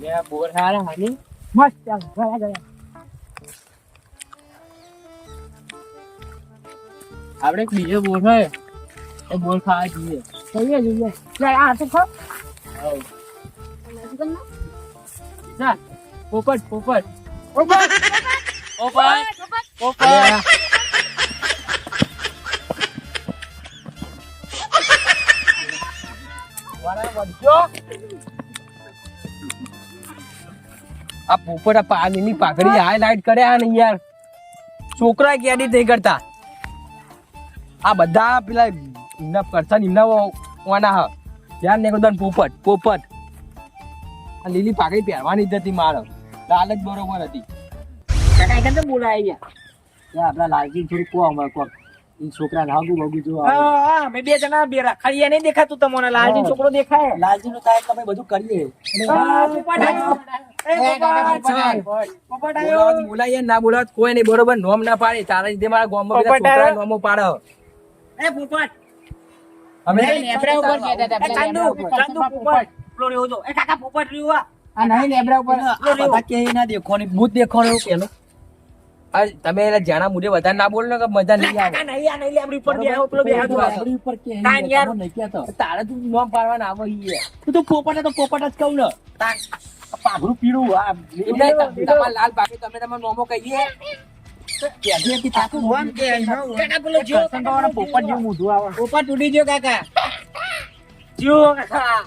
બે બોર હારા હાની મસ્ત ચાલ ગયા ગયા આપણે એક બીજો બોર હોય એ બોર ખાવા જોઈએ જોઈએ જોઈએ ચાલ આ તો ખો હાઉ. ચાલ પોપટ પોપટ પોપટ પોપટ પોપટ આ પોપટ આ પાણીની પાઘડી હાઈલાઈટ કર્યા ને યાર. છોકરા કેડી નહીં કરતા? આ બધા પેલા એમના કરતા એમના ઓના હ. યાર, ને એકદમ પોપટ પોપટ. આ લીલી પાઘડી પહેરવાની જ હતી મારે. લાલ જ બરોબર હતી. કાકા કેમ બોલાય ગયા આપણા લાલજી થોડું કો અમારે કોક. છોકરા નાગુ બગુ જો હા બે જણા બે રાખડીએ નહીં દેખાતું તમને? લાલજી છોકરો દેખાય? લાલજી નું થાય તમે બધું કરીએ. બોલાય ના બોલાવત કોઈ નહીં બરોબર નોમ ના પાડે. તારા લીધે મારા છોકરા આવ્યો. નોમો પાડે. એ પોપટ. અમે લેબડા ઉપર કહેતા હતા, ચાંદુ, ચાંદુ પોપટ. પ્લો રહ્યો હતો. એ કાકા પોપટ રહ્યો આ. નહીં લેબડા ઉપર. બધા કે ના દેખોની ભૂત દેખો રહ્યો પેલો તમે એટલે જાણા મુજે વધારે ના બોલો ને કે મજા નહીં આવે કાકા નહીં આ નહીં લેબડી ઉપર બેહો, પેલો બે તો. આપણી ઉપર કે કાન યાર. નહીં કહેતો. તારે તું નોમ પાડવાના આવે ઈ. તું તો પોપટ તો પોપટા જ કહું ને તાર આ પીળું આ તમારા લાલ બાકી તમે તમારા નોમો કહીએ પોપટ ઉડી ગયો કાકા જો કાકા.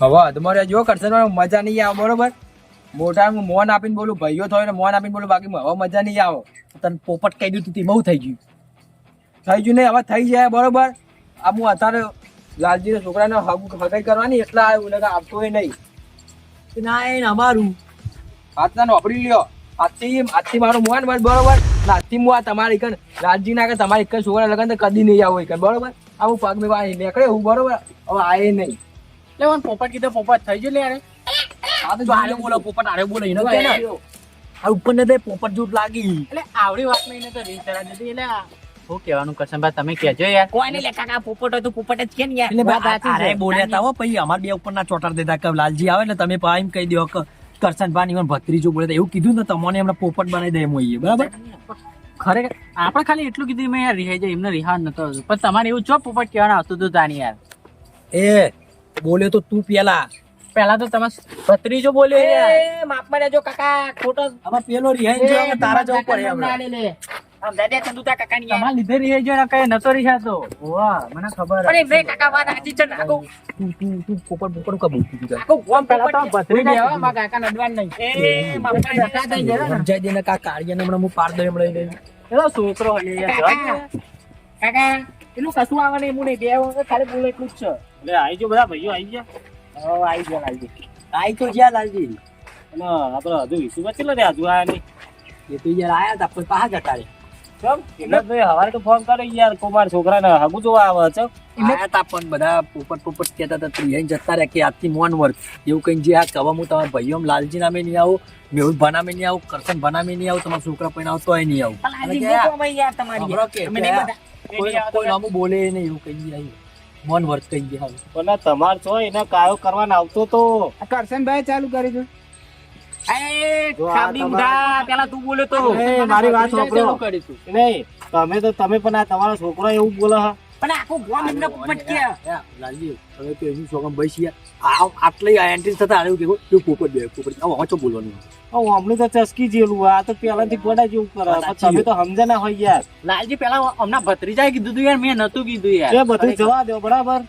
હવે તમારે જો કરશે મજા નહીં આવે બરોબર મોટા હું મોન આપીને બોલું, ભાઈઓ થયો ને મોન આપીને બોલું, બાકી હવે મજા નહીં આવે. તને પોપટ કહી દીધું તું બહુ થઈ ગયું. થઈ ગયું નહીં, હવે થઈ જાય, બરોબર? આ હું અત્યારે લાલજીના છોકરાને હગ- હગાઈ કરવાની, એટલા આવ્યું ને આપતો નહીં. ના, એ અમારું આજના નોકરી લ્યો. આજથી આજથી મારું મોન બસ, બરોબર? ને આજથી હું આ તમારી કન લાલજી ના કે તમારી એક છોકરા લગન કદી નહીં આવું કન, બરોબર? આ હું પગ નીકળે હું, બરોબર? હવે આવે નહીં. એટલે મને પોપટ કીધો, પોપટ થઈ ગયું લે યાર બોલો પોપટ આરે બોલો એનો કે આ ઉપર ને તે પોપટ જેવું લાગી. એટલે આવડી વાત નહીં તો રીત જરા જતી એટલે શું કહેવાનું કરશનભાઈ તમે કહેજો યાર. કોઈ લે કાકા પોપટ હોય તો પોપટ જ કે ને યાર? એટલે વાત આરે બોલ્યા તા હો પછી અમાર બે ઉપર ના ચોટાર દેતા કે લાલજી આવે ને તમે પા એમ કહી દો કે કરશન ભાન ઈવન ભત્રીજો બોલે એવું કીધું ને તમને હમણાં પોપટ બનાવી દે એમ હોઈએ બરાબર? ખરેખર આપણે ખાલી એટલું કીધું મેં યાર રિહાઈ જાય એમને રિહાન નતો પણ તમારે એવું ચો પોપટ કહેવાનું આવતું હતું તાની યાર. એ બોલ્યો તો તું પેલા. પહેલા તો તમે ભત્રીજો બોલ્યો એ માફ માપમાં રહેજો કાકા ખોટો આમાં પેલો રિહાઈ જો અમે તારા જવું પડે હમણાં. સમજાય દે ચંદુતા કાકા ની તમારા લીધે રિહાઈ ગયો ને કઈ નતો વાહ મને ખબર અરે બે કાકા વાત છે ને આગો તું તું તું આગો ગોમ તો નડવાન નહીં. એ દે ને હમણાં હું પાડ દઉં હમણાં લઈ પેલો છોકરો હલી યાર. કાકા પેલું કશું આવે નહીં બે ખાલી બોલે એટલું જ છે. એટલે આવી ગયો બધા ભાઈઓ આવી ગયા હવે આવી ગયા આવી તો જ્યાં લાલજી. અને આપણે હજુ વિસુ બચેલો રે હજુ આયા નહીં. એ તો યાર આયા તા પણ પાહા જતા રે કેમ? હિંમતભાઈ હવારે તો ફોન કર્યો યાર કુમાર છોકરાને હગું જોવા આવે છે. આયા તા પણ બધા પોપટ પોપટ કહેતા હતા તું અહીં જતા રહ્યા કે આજથી મોન વર્ક એવું કઈ જે આ કવા હું તમારા ભાઈઓ લાલજી નામે નહીં આવું મેહુલ ભાનામે નહીં આવું કરશન ભાનામે નહીં આવું તમારા છોકરા પણ આવતો નહીં આવું કોઈ નામું બોલે નહીં એવું કઈ જાય મોન વર્ક કઈ ગયા. પણ તમાર છો એને કાયો કરવાનો આવતો તો. કરશનભાઈ ચાલુ કરી દો. કરીશું. તમે તો તમે પણ આ તમારો છોકરો એવું બોલે હા. પણ આખું ગોમ એમને પટકે લાલજી હવે તો એનું છોકરા ભાઈ છીએ આ આટલે એન્ટ્રી થતા આવ્યું કે તું પોપટ બે પોપટ આવો વાંચો બોલવાનું. હું હમણાં તો ચસકી જેલું આ તો પહેલાથી ગોડા જેવું કરે. તમે તો સમજે ના હોય યાર. લાલજી પેલા હમણાં ભત્રીજાએ કીધું તું યાર મેં નતું કીધું યાર. એ બધું જવા દો બરાબર?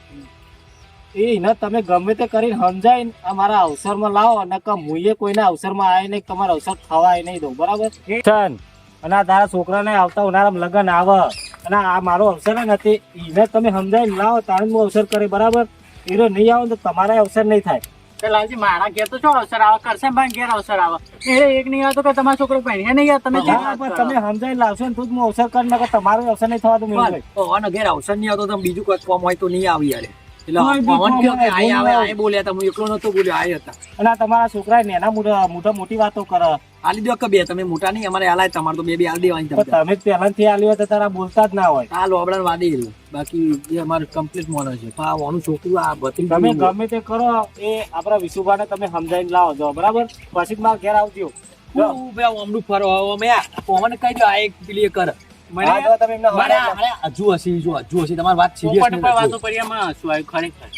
એ એને તમે ગમે તે કરીને સમજાઈને અમારા મારા અવસરમાં લાવો અને કે મુએ કોઈના અવસરમાં આવે નહીં તમારા અવસર થવાય નહીં દઉં બરાબર? અને આ તારા છોકરાને આવતા ઉનાળામાં લગ્ન આવે. અને આ મારો અવસર નથી. એને તમે સમજાવીને લાવો તારે હું અવસર કરે બરાબર? એરો નહીં આવો તો તમારે અવસર નહીં થાય. લાલજી મારા ઘેર તો શું અવસર આવે? કરશે ભાઈ ઘેર અવસર આવે? એ એક નહીં આવતો કે તમારો છોકરો પહેણી નહીં. આવે તમે તમે સમજાવીને લાવશો ને તો હું અવસર કરી નાખો તમારો અવસર નહીં થવા ઓનો ઘેર અવસર નહીં આવતો તમે બીજું કોઈ કોમ હોય તો નહીં આવી યાર તમારા છોકરા નેના મોટા મોટા વાતો કરે. આલી દો કે બે તમે મોટા નહીં અમારે આલાય તમારે તો બે બે આલી દેવાની તમે પહેલાથી આલ્યો તો તારા બોલતા જ ના હોય. આ લોબડા વાદી બાકી એ અમારે કમ્પ્લીટ મોનો છે. પણ આ ઓનું છોકરું આ બધી તમે ગમે તે કરો એ આપણા વિશુભાને તમે સમજાવીને લાવો. છો બરાબર? પછી જ મારા ઘેર આવજો. જો. હું બે ઓમડું ફરો હવે અમે પવન કહી દો આ એક પેલી કરે. મને હા, તો તમે એમને મારે હરાવો. આ- આ હજુ હશે જો હજુ હશે તમારી વાત serious પોપટ નહીં ઉપર હજુ. વાતો કરી એમાં શું આવ્યું? ખરેખર.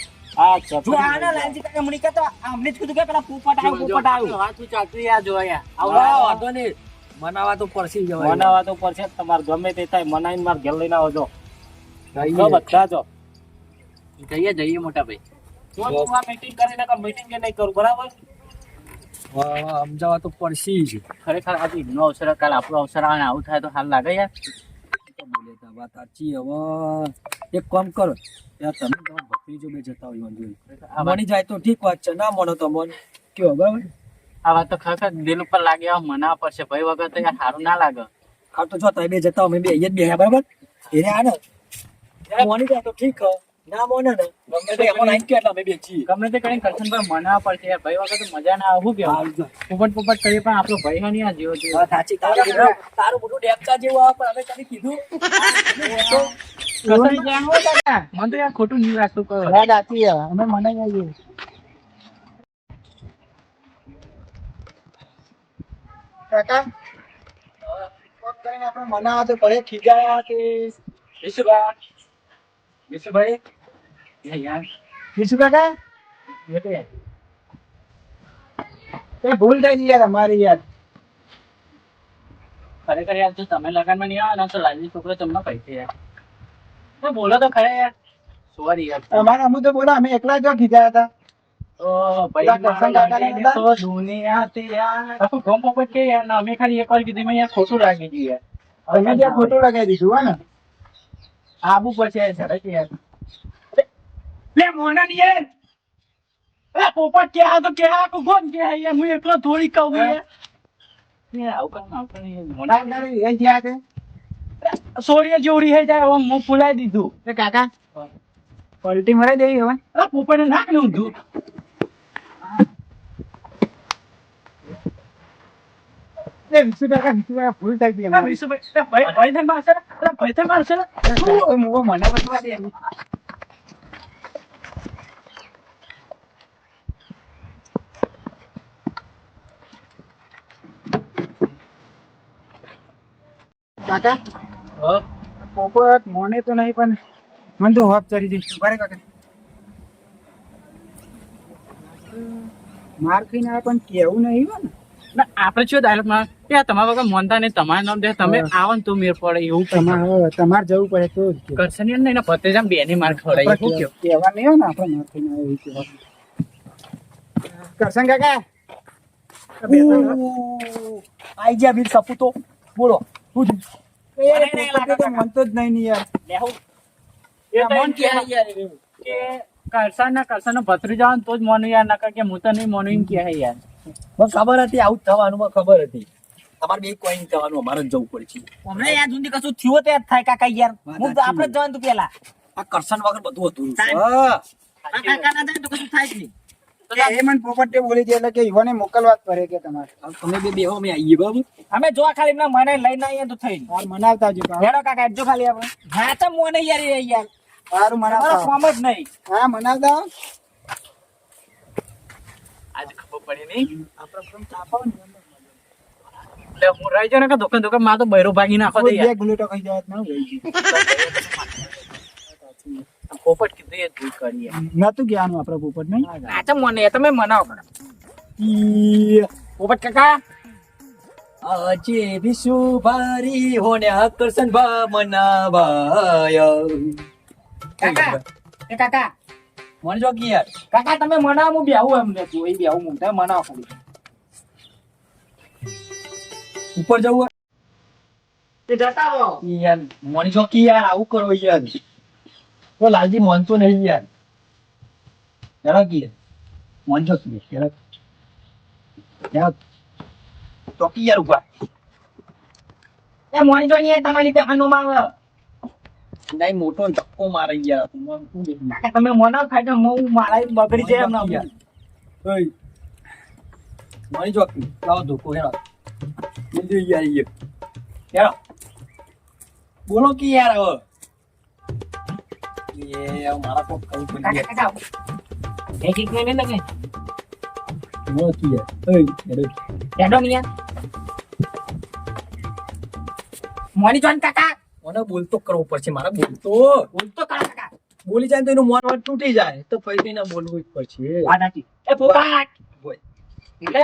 જો આના લાલજી કાકા મને કહેતો આમને જ કીધું કે પેલા પોપટ આવ્યો પોપટ આવ્યો. વાતું ચાલતું યાર જો આવો. વાંધો નહીં. મનાવા તો મનાવા તો પરસે જ. તમારે ગમે તે થાય મનાઈને માર ઘેર લઈને આવજો. કહીએ. બધા જો જઈએ જઈએ મોટા ભાઈ. જો તું આ મીટિંગ કરીને meeting કે નહીં કરું બરાબર? હા, તો પડશે જ. ખરેખર આજે ઈદનો અવસર કાલ આપણો અવસર આવે આવું થાય તો હાલ લાગે યાર. બોલે તા વાત સાચી હવે. એક કામ કરો યાર તમે તમારા ભત્રીજો બે જતા હોય. આ વાત- જાય તો ઠીક વાત છે ના તો મન કયો બરાબર? આ વાત તો ખરેખર દિલ ઉપર લાગે મના પડશે ભાઈ વગર તો યાર સારું ના લાગે. હા તો જો તમે બે જતા હોય, બે અહીંયા જ બેહ્યા બરાબર? એને આને મની જાય તો ઠીક. ના મોને ને ગમે તે એમાં નાખી કે એટલે અમે બે ગમે તે કરીને કરશનભાઈ મનાવવા પડશે યાર ભાઈ વગર મજા ના આવે શું હારું કેવું જો. પોપટ પોપટ કરીએ પણ આપણો ભાઈ હે આ જેવો જેવો. વાત સાચી તારું તારું મોટું ડેપચા જેવું આવે પણ અમે કદી કીધું. કરશન જેમ હોય કાકા, મને તો યાર ખોટું નહીં લાગતું કહો. અમે મનાઈ આવીએ કાકા? કરીને આપણે મનાવા તો પડે. ખીજાયા કે વિશુભાઈ વિશુભાઈ? યાર કાકા? ભૂલ થઈ ગઈ યાર અમારી યાર. ખરેખર યાર જો તમે લગનમાં નહીં આવે ને તો લાલજી છોકરો તમને પૈસે યાર. બોલો તો ખરે યાર. સોરી યાર. અમારે અમુ તો બોલો અમે એકલા જ કીધા હતા. ઓ ભાઈ કરશન કાકાને તો દુનિયા તે યાર. આખું ગમ પોપટ કે યાર ને અમે ખાલી એક વાર કીધી મેં યાર ખોટું લાગી ગયું યાર. અમે ત્યાં ખોટું લગાવી દીધું હો ને. આબુ જરાક યાર. લે મોના ની એ પોપટ કે આ તો કે આ કો કોણ કે યાર હું એકલો થોડી કહું યાર યાર આવું કામ આવું કામ મોના ના, ના, એ જ્યાં છે સોરીએ જોડી હે જાય હું ફૂલાઈ દીધું એ કાકા પલટી મરાઈ દેવી હવે આ પોપટને નાખ ને ઊંધું એ વિશુ કાકા વિશુ કાકા ભૂલ થઈ ગઈ આ. વિશુભાઈ, આ ભાઈ ભાઈ મારશે ને? ભાઈ મારશે ને? મને બતાવવા દે કાકા? પોપટ મોને તો નહીં પણ મને તો હોપ ચડી જઈશ ઊભા કાકા. માર ખાઈને આવે પણ કેવું નહીં હોય ને. આપણે શું ડાયલોગમાં? કે તમારા વગર મોનતા નહીં તમારે નામ દે તમે આવો ને તો મેર પડે એવું તમારે તમારે જવું પડે તો જ કે. કરશે નહીં ને એના ભત્રીજા બે ની માર ખવડાય શું આપણે કહ્યું? કહેવા નહીં હોય ને આપણે માર ખાઈને આવે એવું કહેવાનું. કરશન કાકા? આઈ ગયા વીર સપૂતો. બોલો. ખબર હતી આવું થવાનું ખબર હતી. તમારે બે કોઈ નહીં થવાનું અમારે જવું પડશે હમણાં યાર સુધી કશું થયું તે થાય કાકા યાર. હું તો આપણે જવાનું તું પેલા. આ કરશન વગર બધું હતું. કાકા ના થાય તો કશું થાય જ નહીં. એ મને બોલી દે એટલે કે યુવાને મોકલવા જ પડે કે તમારે. તમે બે બેહો અમે આવીએ બરાબર? અમે જો ખાલી એમના મને લઈને આવીએ તો થઈ. યાર મનાવતા જો હેડો કાકા જો ખાલી આપણે. હા તો મોને યાર યાર સારું મનાવતા ફોર્મ જ નહીં. હા મનાવતા આજે ખબર પડી નહીં. એટલે હું રહી જાઉં ને કે દુકાન દુકાનમાં તો બૈરો ભાગી નાખો દે ગુલેટો ખાઈ જવા ના હોય. પોપટ કીધું એ તું કરીએ. ના તો જ્ઞાન વાપરો પોપટ નહીં ના તો મને તમે મનાવો પોપટ કાકા? આજે વિશુ ભારી હોને આકર્ષણ ભા મનાવાય. કાકા એ કાકા મને જો કે યાર કાકા તમે મનાવો હું બેહું એમ ને તું એ બેહું હું તમે મનાવ ઉપર જવું જતા રહો. યાર મને જો કે યાર આવું કરો યાર. તો લાલજી માનતો નહીં યાર જરા કે મન જો કે યાર યાર ચોકી યાર ઉપર એ મોની જો નહીં તમારી બેહાનો માં નહીં મોટો ધક્કો મારી? કાકા તમે મોના તો હું મારા બગડી જાય એમના યાર ઓય. મળી જો લાવો ધોકો હેરો જલ્દી યાર બોલો કે યાર હવે કહું પડી. કાકા ગયા કાકા એક એક નહીં લગે બોલો કે? યાર ઓય હેરો હેડો નહીં યાર મોની જોન કાકા. મને બોલતો કરવો પડશે મારે બોલતો. બોલતો કરો કાકા. બોલી જાય તો એનું મોન વન તૂટી જાય. તો પૈસા એને બોલવું જ પડશે. એ પોપાટ બોલ. એટલે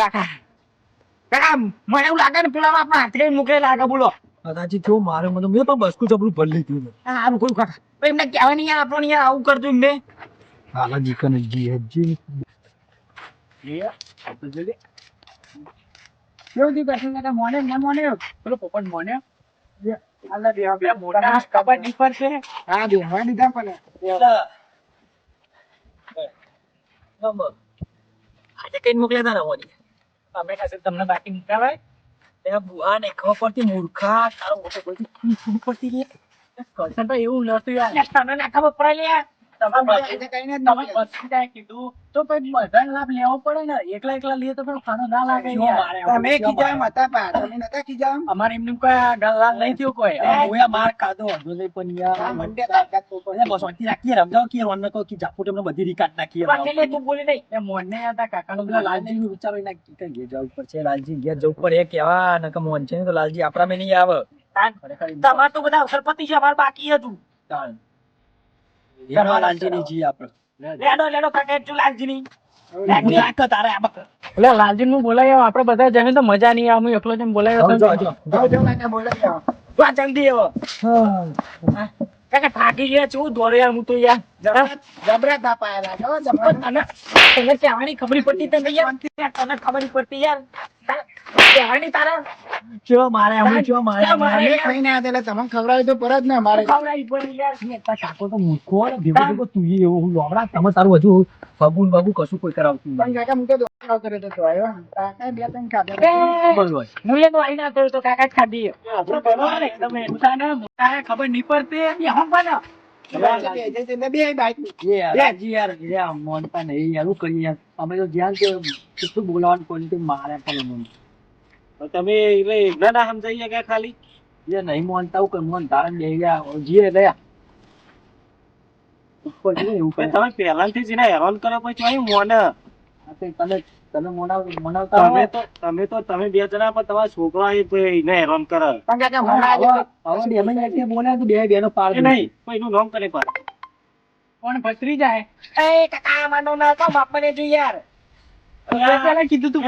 કાકા. કાકા મને એવું લાગે ને પેલા આપણા હાથે મૂકે લાગે બોલો. કદાચી થયો મારે મને મેં પણ બસકું જબરું ભરી લીધું હા આમ કોઈ કાકા. એમને કહેવાય નહીં આપણો યાર આવું કરતું એમને. હાલા જીકન જી હજી કેવું થયું કરશું કાકા? મોને ના મોને? પેલો પોપટ મોને? મોટા કબડ્ડી પર છે હા દીધા પણ. આજે કઈ મોકલ્યા તા રવાની અમે ખાસે તમને બાકી મૂકાવાય. ત્યાં બુઆ ને ખબર પડતી મૂર્ખા, તારો મોટો કોઈ પડતી લે કરશન તો એવું નતું યાર. તને ના ખબર પડે લે તમે તમે પછી જાય કીધું તો પછી બધાને લાભ લેવો પડે ને? એકલા એકલા લઈએ તો ખાનો ના લાગે તમે ખીજામ હતા પા તમે નતા ખીજામ અમારે એમને કોઈ ગલ્લા નહીં થયો કોઈ. ઓયા માર ખાધો વાંધો નહીં પણ યાર મંડે તાકાત તો મને બસ શાંતિ રાખીએ રમજાવ કે જાપુ તમને બધી રીકાટ નાખીએ તું બોલી નહીં. એ મોને હતા કાકાનો પેલા લાલજી નું વિચારો એના કે ઘેર જવું પડશે? લાલજી ઘેર જવું પડે એ કેવા નકર મોન છે ને તો લાલજી આપણા મેં નહીં આવે. તમારે તો બધા અવસર પતિ છે અમારે બાકી હતું યાર લાલજી જી આપણે લેડો લેડો કાકા જો લાલજી લાલજી નું બોલાય આપડે બધા જઈને તો મજા નહીં આવે. હું એકલો જઈને બોલાયો જલ્દી કાકા થાકી ગયા છું? દોડે યાર હું તો યાર. જબરા તાપાયેલા જો જબરા. તને તને કહેવાની ખબર પડતી તને યાર? તને ખબર પડતી યાર? તારા? મારે અમે કેવા મારે મારે? અમે ખાઈને આવ્યા એટલે તમને ખવડાવ્યું તો પરત ને અમારે ખવડાવી પડી યાર. તારા કાકો તો મૂર્ખો ને ભેગો ભેગો તું એવો હું લોબડા તમે તારું હજુ ફગુન બગુ કશું કોઈ કરાવતું પણ કાકા હું તો દોડો કરે તો આવ્યો કાકા બે ત્રણ ખાધા એ, બરોબર હું એ તો ના તો કાકા જ ખાધી. આપણે બરોબર તમે મોટાને મોટાને ખબર નહીં પડતી. એ હું નહીં અમે તો જ્યાં કે કેટલું બોલાવાનું કોઈ મારે પણ તમે એટલે એકલા ના સમજાઈ કે ખાલી? જે નહીં માનતા હું કે મન તારણ બે ગયા જીએ પણ કરે તમે પહેલાથી જ એને હેરાન કરો પછી મોને. તમે તમે તને તને મનાવતા તમે તો તમે તો તમે બે જણા પણ તમારા છોકરા એ એને હેરાન કરે. પણ હવે હમણાં આજે બોલે તો બે બેનો પાર નહીં કોઈ એનું નામ કરે પાર કોણ ભત્રી જાય એ કાકા માનો ના તો બાપ મને જો યાર. કીધું તું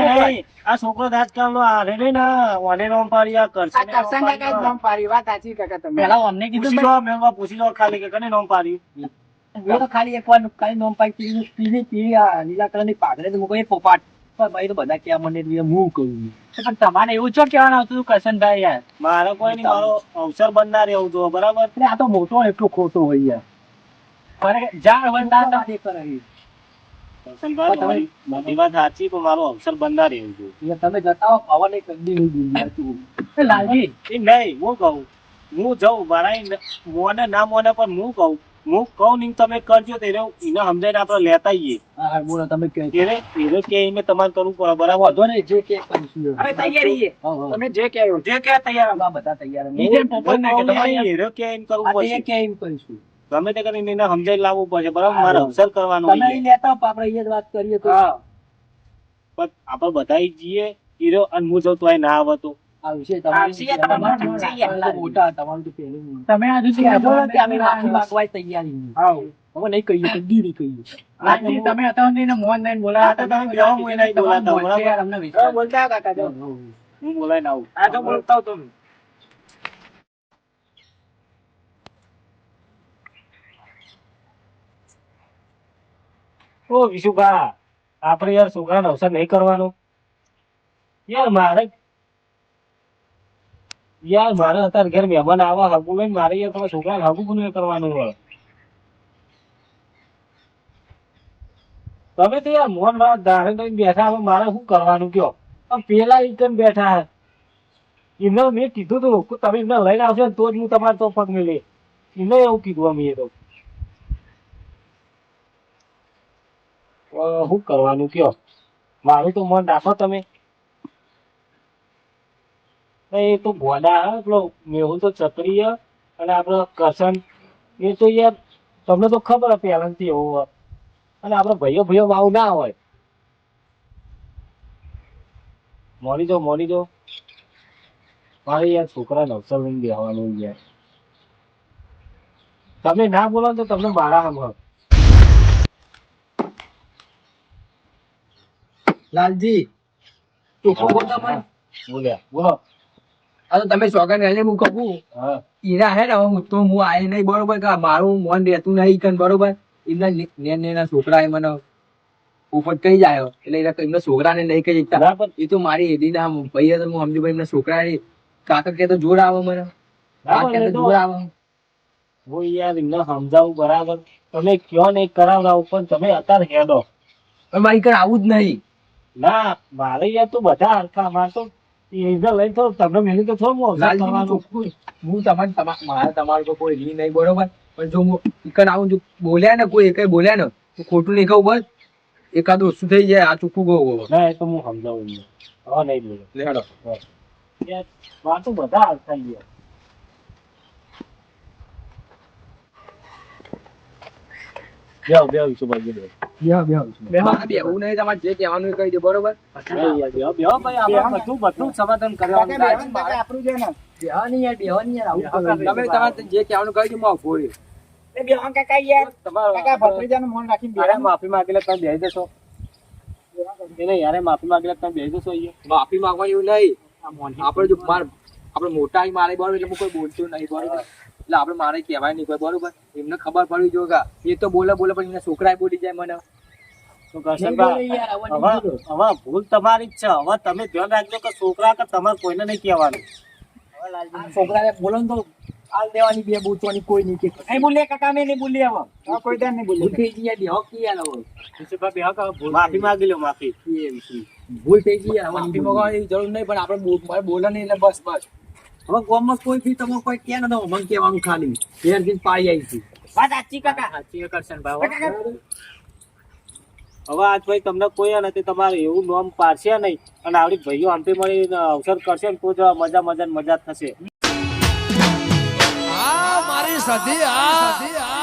આ છોકરો આજકાલ નો આ ને ના ઓને નામ પાડી આ કરશે આ કરશન કાકા જ પાડી. વાત સાચી કાકા તમે પેલા અમને કીધું પૂછી લો મેં પૂછી લો ખાલી કે કને નામ પાડ્યું તો ખાલી એક વાર ખાલી નોમ પાઈ પીળી પીળી પીળી આ લીલા કલરની પાઘડી તો મૂકો પોપાટ ભાઈ તો બધા ક્યાં મને હું કહું પણ તમારે એવું છો કેવાનું આવતું હતું કરશનભાઈ યાર? મારો કોઈ નહીં મારો અવસર બનનાર એવું જો બરાબર? એટલે આ તો મોટો એટલો ખોટો હોય યાર. મારે ઝાડ વંડા તો વાત સાચી પણ મારો અવસર તમે જતા હો પાવર નહીં કરી દીધું દુનિયા તું. એ લાલજી. નહીં હું કહું. હું જાઉં મારા મોને ના મોને પણ હું કહું. હું કહું નહીં તમે કરજો તો એને એને સમજાઈને આપણે લેતા આવીએ. હા બોલો તમે. એને એને કે એને તમારે કરવું પડે બરાબર? વાંધો નહીં જે કે કરીશું હવે તૈયારી. તમે જે કહેવું જે કે તૈયાર. બધા તૈયાર. તમારે કે એમ કરવું પડશે. કે એમ કરીશું. ગમે તે કરીને એને સમજાઈ લાવવું પડશે બરાબર? મારે અવસર કરવાનો તમે લેતા આપણે અહીંયા જ વાત કરીએ તો. હા. પણ આપણે બધા જઈએ હીરો અને હું જઉં તો અહીં ના આવતો બોલાય ના તમારે તમારું મોટું છે યાર. મોટા તમારું તો પેલું તમે આ સુધી બોલો કે અમે માફી માંગવા તૈયારી આવો. હવે નહીં કહીએ તો દીદી કહીએ આજથી તમે હતા ને મોહન ને બોલાયા આ તો તમે બેહો, હું એને નહીં બોલાવતા, તમારું મોઢ છે યાર, અમને વિશ્વાસ હા, બોલતા કાકા જો. હું બોલાઈને આવું આ તો બોલતા હો તમે. ઓ વિશુભા, આપણે યાર છોકરાને અવસર નહીં કરવાનો. યાર મારે યાર મારે અત્યારે ઘેર મહેમાન આવા હગું લઈને મારે યાર તમારા છોકરાને હગું પણ કરવાનું હોય? તમે તો યાર મોન મારા ધારે તો બેઠા હવે મારે શું કરવાનું કયો? પણ પેલા એકદમ બેઠા એમને મેં કીધું તું તમે એમને લઈને આવશો ને, તો જ હું તમારે તો પગ મેલી એમને એવું કીધું અમે એ તો. શું કરવાનું કયો? મારું તો મન રાખો તમે. એ તો ગોડા પેલો મેહુલ તો ચક્રીય અને આપણો કરશન એ તો યાર, તમને તો ખબર પહેલાથી એવું અને આપણો ભાઈઓ ભાઈઓ ભાવ ના હોય. મોની જો મોની જો. મારે યાર છોકરા નવસર લઈને દેવાનું યાર. તમે ના બોલો તો તમને મારા આમ લાલજી તમે સોગન એને હું કહું. ઈરા હે ને હું તો હું આય નહીં બરોબર? કે મારું મન રહેતું નહીં કન બરોબર? એમના નેન નેના છોકરા એ મને ઉપર કહી જાય. એટલે એના એમના છોકરાને નહીં કહી શકતા. એ તો મારી એદી ના ભાઈ તો હું સમજુ ભાઈ એમના છોકરા એ કાકા કે તો જોર આવે મને. જોર આવે. હું યાર એમને સમજાવું બરાબર. તમે કયો ને એ કરાવડાવું પણ તમે અત્યારે હેડો. પણ મારી કર આવું જ નહીં. ના મારે યાર તો બધા હરખા માર તો એને લઈને તો તમને તો થોડું તમારું હું હું તમારે તમા- મારે તમારું તો કોઈ રી નહીં બરોબર? પણ જો હું ઈકન આવું જો બોલ્યા ને કોઈ એકે બોલ્યા ને તો ખોટું નહીં કહું બસ. એકાદ ઓછું થઈ જાય આ ચોખ્ખું કહું ના એ તો હું સમજાવું એમને નહીં બોલો. લેડો. યાર માર તો બધા હરખા ગયા બેહો બેહો ઈશુભાઈ બેહો મારે બેહવું નહીં તમારે જે કહેવાનું કહી દો બરોબર? બેહો બેહો બેહો ભાઈ આપણે બધું બધું સમાધાન કરવાનું. આપણું છે ને. યાર બેહવાની યાર આવું તમે તમારે જે કહેવાનું કહી દો હું ફોડી એ બેહવાનું કાકા યાર. તમારો કાકા ભત્રીજાનું મોન રાખીને યારે માફી માંગી લે તમે બેહી જશો. એને યારે માફી માંગી લે તમે બેહી જશો અહીંયા. માફી માંગવાની એવું નહીં. આપણે જો માર આપણે મોટા મારે બરોબર એટલે હું કોઈ બોલતું નહીં બરોબર? એટલે આપણે મારે કહેવાય નહીં કોઈ બરોબર? એમને ખબર પડવી જોઈએ કે એ તો બોલે બોલે પણ એમના છોકરા બોલી જાય મને. હવે હવે ભૂલ તમારી જ છે. હવે તમે ધ્યાન રાખજો કે છોકરા કે તમારે કોઈને નહીં કહેવાનું. છોકરાને બોલો. તો હાલ દેવાની બે બોચવાની કોઈ નહીં કે. નહીં બોલીએ કાકા અમે નહીં બોલીએ હવે. હવે કોઈ નહીં બોલીએ. ભૂલ થઈ ગઈ બેહો કે યાર હવે. બેહો કે માફી માંગી લો માફી. ભૂલ થઈ ગઈ માફી માંગવાની જરૂર નહીં પણ આપણે બોલે નહીં એટલે બસ બસ. હવે ગામમાં કોઈ બી તમે કોઈ કે નતો મન કહેવાનું ખાલી. ઘેરથી પાડી આવી છે. વાત સાચી કાકા. સાચી કરશનભાઈ હવે આજ ભાઈ તમને કોઈ નથી તમારે એવું નોમ પાડશે નહીં. અને આવડી ભાઈઓ આમથી મળી અવસર કરશે ને તો જ મજા મજા ને મજા થશે. આ મારી સધી આ.